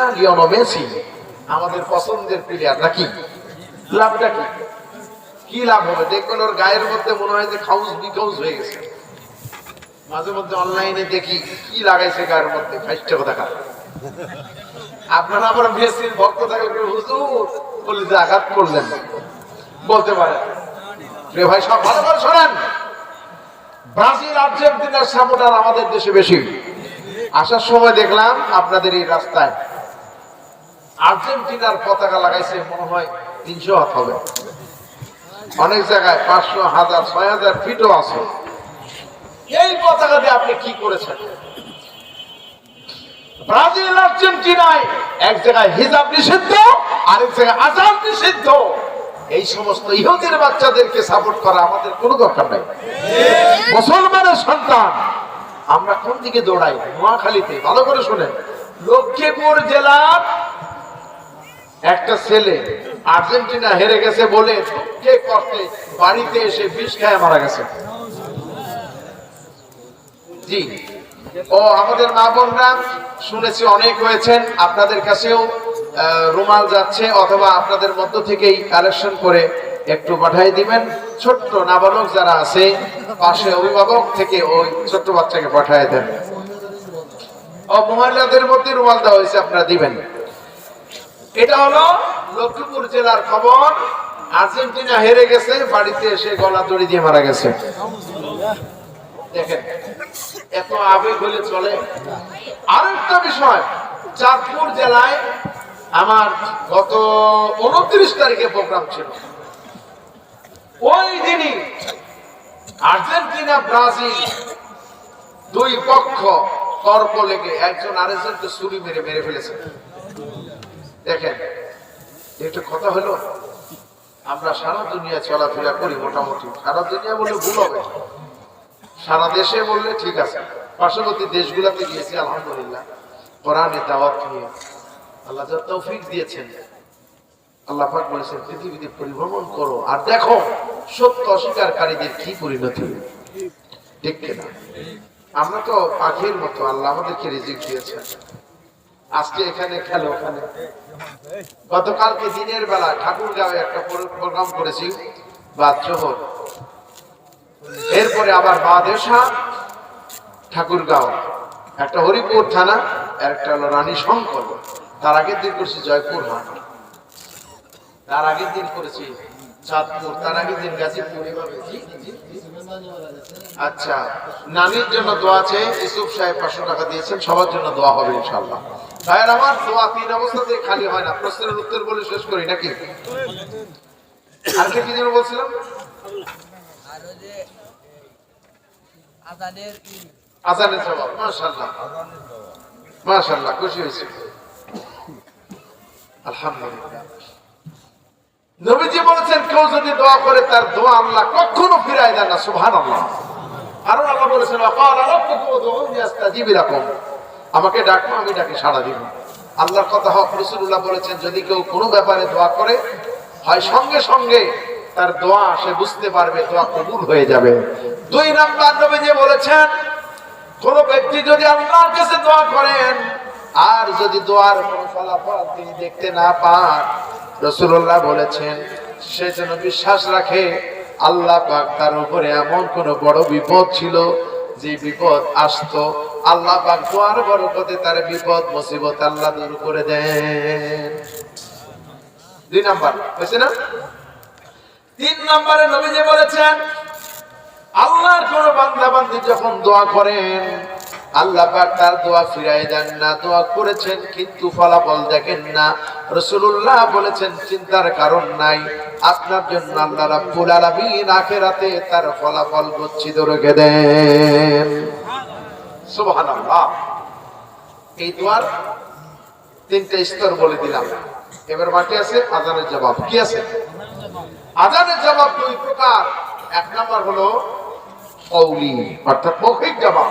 না লিওনো মেসি? আমাদের পছন্দের প্লেয়ার নাকি লাভটা কি? কি লাভ হবে? দেখবেন ওর গায়ের মধ্যে মনে হয় যে খাউস বিখাউস হয়ে গেছে। মাঝে মধ্যে অনলাইনে দেখি কি লাগাইছে গায়ের মধ্যে। ফাইসটা কথা কার? আপনারা আবার মেসির ভক্ত থাকে হুজুর বলে যে আঘাত করলেন। বলতে পারে। প্রিয় ভাই, সব ভালো করে শোনেন। ব্রাজিল, আর্জেন্টিনার সাপোর্টার আমাদের দেশে বেশি। আসার সময় দেখলাম আপনাদের এই রাস্তায় আর্জেন্টিনার পতাকা লাগাইছে, মনে হয় তিনশো হাত হবে। অনেক জায়গায় পাঁচশো হাজার, ছয় হাজার ফিটও আছে। এই পতাকা দিয়ে আপনি কি করেছেন? ব্রাজিল, আর্জেন্টিনায় এক জায়গায় হিজাব নিষিদ্ধ, আরেক জায়গায় আজাদ নিষিদ্ধ। এই সমস্ত ইহুদের বাচ্চাদেরকে সাপোর্ট করা আমাদের কোনো দরকার নাই। মুসলমানের সন্তান, আমরা কোন দিকে দৌড়াই? নোয়াখালীতে, ভালো করে শুনেন। লক্ষ্মীপুর জেলার একটা ছেলে আর্জেন্টিনা হেরে গেছে বলে দুঃখে কষ্টে বাড়িতে এসে বিষ খায় মারা গেছে। জি। ও, আমাদের মা বোনরা শুনেছি অনেক হয়েছেন। আপনাদের কাছেও রুমাল যাচ্ছে অথবা আপনাদের মধ্য থেকেই কালেকশন করে একটু পাঠিয়ে দিবেন। ছোট্ট নাবালক যারা আছে, পাশে অভিভাবক থেকে ওই ছোট্ট বাচ্চাকে পাঠিয়ে দেন। ও, মহিলাদের মধ্যে রুমাল দেওয়া হয়েছে, আপনারা দিবেন। এটা হলো লক্ষ্মীপুর জেলার খবর। আর্জেন্টিনা হেরে গেছে, বাড়িতে এসে গলা দড়ি দিয়ে মারা গেছে। দেখেন, এত আবেগ হলে চলে। আরেকটা বিষয়, চাঁদপুর জেলায় আমার গত উনত্রিশ তারিখে প্রোগ্রাম ছিল। ওই দিনই আর্জেন্টিনা, ব্রাজিল দুই পক্ষ তর্ক লেগে একজন আরেকজনকে ছুরি মেরে মেরে ফেলেছে। দেখেন, একটু কথা হলো, আমরা সারা দুনিয়া চলাফেরা করি মোটামুটি। সারা দুনিয়া বলে ভুল হবে। সারা দেশে বললে ঠিক আছে। পার্শ্ববর্তী দেশগুলোতে গিয়েছি, আলহামদুলিল্লাহ। কোরআনের দাওয়াত নিয়ে আল্লাহ যা তৌফিক দিয়েছেন, আল্লাহ পাক বলেছেন, পৃথিবীতে পরিভ্রমণ করো। আর দেখো, সত্য অস্বীকারীদের কি পরিণতি। ঠিক কিনা? আমরা তো পাখির মতো, আল্লাহ আমাদেরকে রিজিক দিয়েছেন। আজকে এখানে খেলো ওখানে। গতকালকে দিনের বেলা ঠাকুরগাঁও একটা প্রোগ্রাম করেছি বাদ জোহর এরপরে আবার বাদেশা, ঠাকুরগাঁও। একটা হরিপুর থানা আর একটা হলো রানী শঙ্কর। তার আগের দিন করেছি জয়পুর হাট তার আগের দিন করেছি চাঁদপুর তার আগের দিন জি। আচ্ছা নানির জন্য দোয়া আছে ইসুফ সাহেব পাঁচশো টাকা দিয়েছেন সবার জন্য দোয়া হবে ইনশাল্লাহ ভাইয়ের আমার দোয়া তিন অবস্থাতে খালি হয় না প্রশ্নের উত্তর বলে শেষ করি নাকি? আর কে যেন বলছিলাম? আজানের জবাব মাশাল্লাহ মাশাল্লাহ খুশি হয়েছে। আলহামদুলিল্লাহ। নবীজি বলেছেন, কেউ যদি দোয়া করে তার দোয়া আল্লাহ কখনো ফিরায় দেন না কারণ আল্লাহ বলেছেন, "ওয়াকালা রাব্বুকুম উদউনি আমাকে ডাকো, আমি ডাকে সাড়া দিব। আল্লাহর কথা হক রাসূলুল্লাহ বলেছেন, যদি কেউ কোনো ব্যাপারে দোয়া করে, হয় সঙ্গে সঙ্গে তার দোয়া সে বুঝতে পারবে, দোয়া কবুল হয়ে যাবে। দুই নাম্বার নবীজি বলেছেন, কোন ব্যক্তি যদি আল্লাহর কাছে দোয়া করেন আর যদি দোয়ার কোনো ফলাফল তিনি দেখতে না পান রসুল্লাহ বলেছেন, সে যেন বিশ্বাস রাখে, আল্লাহ পাক তার উপরে এমন কোন বড় বিপদ ছিল যে বিপদ আসতো। আল্লাহ পাক দোয়ার বরকতে তার বিপদ, মুসিবত আল্লাহ দূর করে দেন। দুই নাম্বার, হয়েছে না? তিন নম্বরে নবীজি বলেছেন, আল্লাহর কোন বান্দি যখন দোয়া করেন আল্লাহ তার দোয়া ফিরাই দেন না, দোয়া করেছেন কিন্তু ফলাফল দেখেন না। রসুল্লাহ বলেছেন, চিন্তার কারণ নাই, আপনার জন্য আল্লাহ রাব্বুল আলামিন আখিরাতে তার ফলাফল গচ্ছিত রেখে দেন। সুবহানাল্লাহ। এই দোয়ার তিনটা স্তর বলে দিলাম। এবার বাকি আছে, আজানের জবাব। কি আছে? আজানের জবাব দুই প্রকার। এক নম্বর হলো অর্থাৎ মৌখিক জবাব।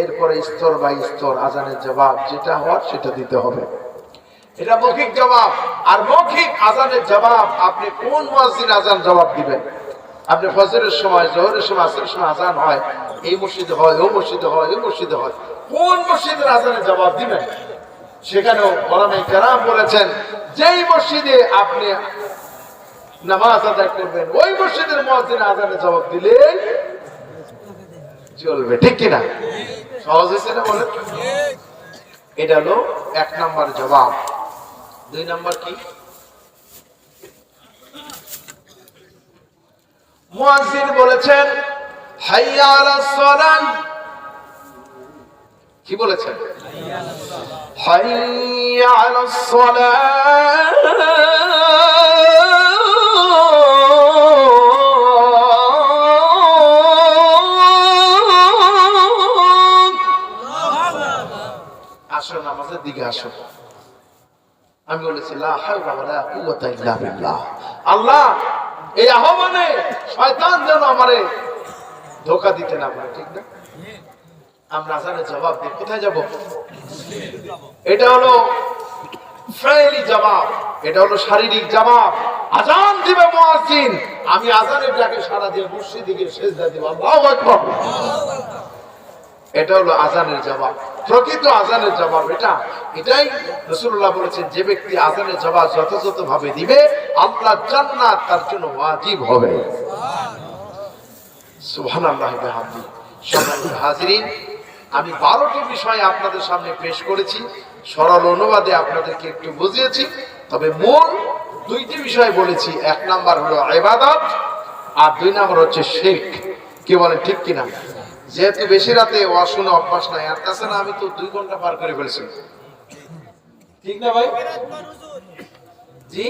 এরপরে স্তর বাই স্তর আজানের জবাব যেটা হওয়ার সেটা দিতে হবে। এটা মৌখিক জবাব। আর মৌখিক আজানের জবাব আপনি কোন মসজিদ আজান জবাব দিবেন? আপনি ফজরের সময়, জোহরের সময়, আসরের সময় আজান হয়, এই মসজিদে হয়, ও মসজিদে হয়, ওই মসজিদে হয়। কোন মসজিদের আজানের জবাব দিবেন? সেখানেও বলামে কেরাম বলেছেন, যেই মসজিদে আপনি নামাজ আদায় করবেন, ওই মসজিদের মসজিদ আজানের জবাব দিলে চলবে। ঠিক কিনা? সহজ হয়েছে না বলেন? এটা হলো এক নাম্বার জবাব। দুই নাম্বার কি? বলেছেন, হাইয়া আলাস কি বলেছেন? হাইয়া আলাস সালাহ আল্লাহ, এই আহ্বানে শয়তান যেন আমারে ধোকা দিতে না পারে, ঠিক না? আমরা আজানের জবাব দিই কোথায় যাব? এটা হলো জবাব, এটা হলো শারীরিক জবাব। আজান দিবে আমি আজানের ডাকে সারা দিয়ে গিয়ে সেজদা দিব। আল্লাহু এটা হলো আজানের জবাব। প্রকৃত আজানের জবাব এটা। এটাই রসুল্লাহ বলেছেন, যে ব্যক্তি আজানের জবাব যথাযথ ভাবে দিবে, আল্লাহ জান্নাত তার জন্য ওয়াজিব হবে। বিহামদি। সম্মানিত হাজিরিন, আমি বারোটি বিষয় আপনাদের সামনে পেশ করেছি। সরল অনুবাদে আপনাদেরকে একটু বুঝিয়েছি, তবে মূল দুইটি বিষয় বলেছি। এক নাম্বার হলো ইবাদত, আর দুই নাম্বার হচ্ছে শেখ কি বলেন, ঠিক কিনা? যেহেতু বেশি রাতে ওয়াজ শুনে অভ্যাস নাই, আর তাছাড়া আমি তো দুই ঘণ্টা পার করে ফেলছি। ঠিক না ভাই? জি?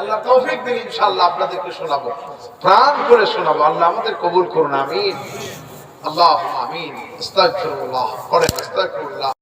আল্লাহ তৌফিক দিন, ইনশাআল্লাহ আপনাদেরকে শোনাবো। প্রাণ করে শোনাবো। আল্লাহ আমাদের কবুল করুন, আমিন। আল্লাহ, আমিন।